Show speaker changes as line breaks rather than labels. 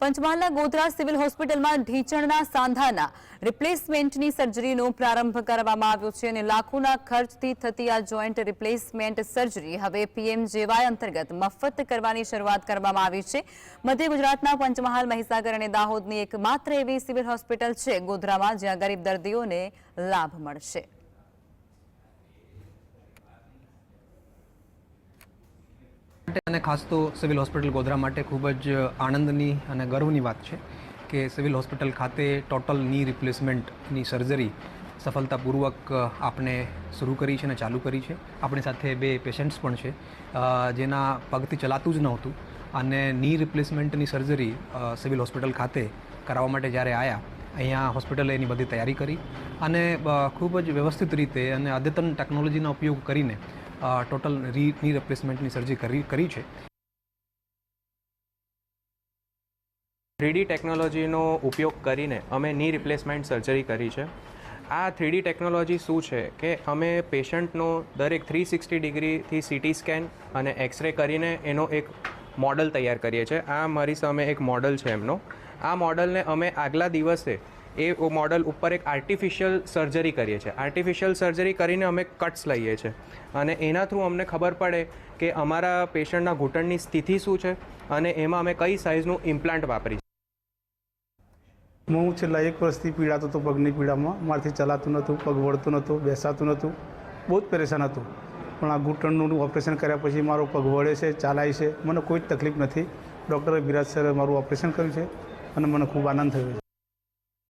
પંચમહાલના ગોધરા સિવિલ હોસ્પિટલમાં ઢીંચણના સાંધાના રિપ્લેસમેન્ટની સર્જરીનો પ્રારંભ કરવામાં આવ્યો છે અને લાખોના ખર્ચથી થતી આ જોઈન્ટ રિપ્લેસમેન્ટ સર્જરી હવે પીએમજેવાય અંતર્ગત મફત કરવાની શરૂઆત કરવામાં આવી છે. મધ્ય ગુજરાતના પંચમહાલ, મહીસાગર અને દાહોદની એક માત્ર એવી સિવિલ હોસ્પિટલ છે ગોધરામાં, જ્યાં ગરીબ દર્દીઓને લાભ મળશે.
માટે અને ખાસ તો સિવિલ હોસ્પિટલ ગોધરા માટે ખૂબ જ આનંદની અને ગર્વની વાત છે કે સિવિલ હોસ્પિટલ ખાતે ટોટલની રિપ્લેસમેન્ટની સર્જરી સફળતાપૂર્વક આપણે શરૂ કરી છે અને ચાલુ કરી છે. આપણી સાથે બે પેશન્ટ્સ પણ છે જેના પગથી ચલાતું જ નહોતું. અને ની રિપ્લેસમેન્ટની સર્જરી સિવિલ હોસ્પિટલ ખાતે કરાવવા માટે જ્યારે આવ્યા અહીંયા હોસ્પિટલે એની બધી તૈયારી કરી. અને ખૂબ જ વ્યવસ્થિત રીતે અને અદ્યતન ટેકનોલોજીનો ઉપયોગ કરીને ટોટલ રી ની રિપ્લેસમેન્ટની સર્જરી કરી કરી છે.
થ્રીડી ટેકનોલોજીનો ઉપયોગ કરીને અમે ની રિપ્લેસમેન્ટ સર્જરી કરી છે. આ થ્રીડી ટેકનોલોજી શું છે કે અમે પેશન્ટનો દરેક થ્રી સિક્સટી ડિગ્રીથી સીટી સ્કેન અને એક્સરે કરીને એનો એક મોડલ તૈયાર કરીએ છીએ. આ મારી સામે એક મોડલ છે એમનો. આ મોડલને અમે આગલા દિવસે એ મોડલ ઉપર એક આર્ટિફિશિયલ સર્જરી કરીએ છીએ. આર્ટિફિશિયલ સર્જરી કરીને અમે કટ્સ લઈએ છીએ. અને એના થ્રુ અમને ખબર પડે કે અમારા પેશન્ટના ઘૂંટણની સ્થિતિ શું છે અને એમાં અમે કઈ સાઇઝનું ઇમ્પ્લાન્ટ વાપરી
હું છેલ્લા એક વર્ષથી પીડાતો હતો, પગની પીડામાં. મારાથી ચલાતું નહોતું, પગ વળતું નહોતું, બેસાતું નહોતું. બહુ જ પરેશાન હતું. પણ આ ઘૂંટણનું ઓપરેશન કર્યા પછી મારો પગ વળે છે, ચાલાય છે. મને કોઈ જ તકલીફ નથી. ડૉક્ટરે બિરાજ સરે મારું ઓપરેશન કર્યું છે અને મને ખૂબ આનંદ થયો છે.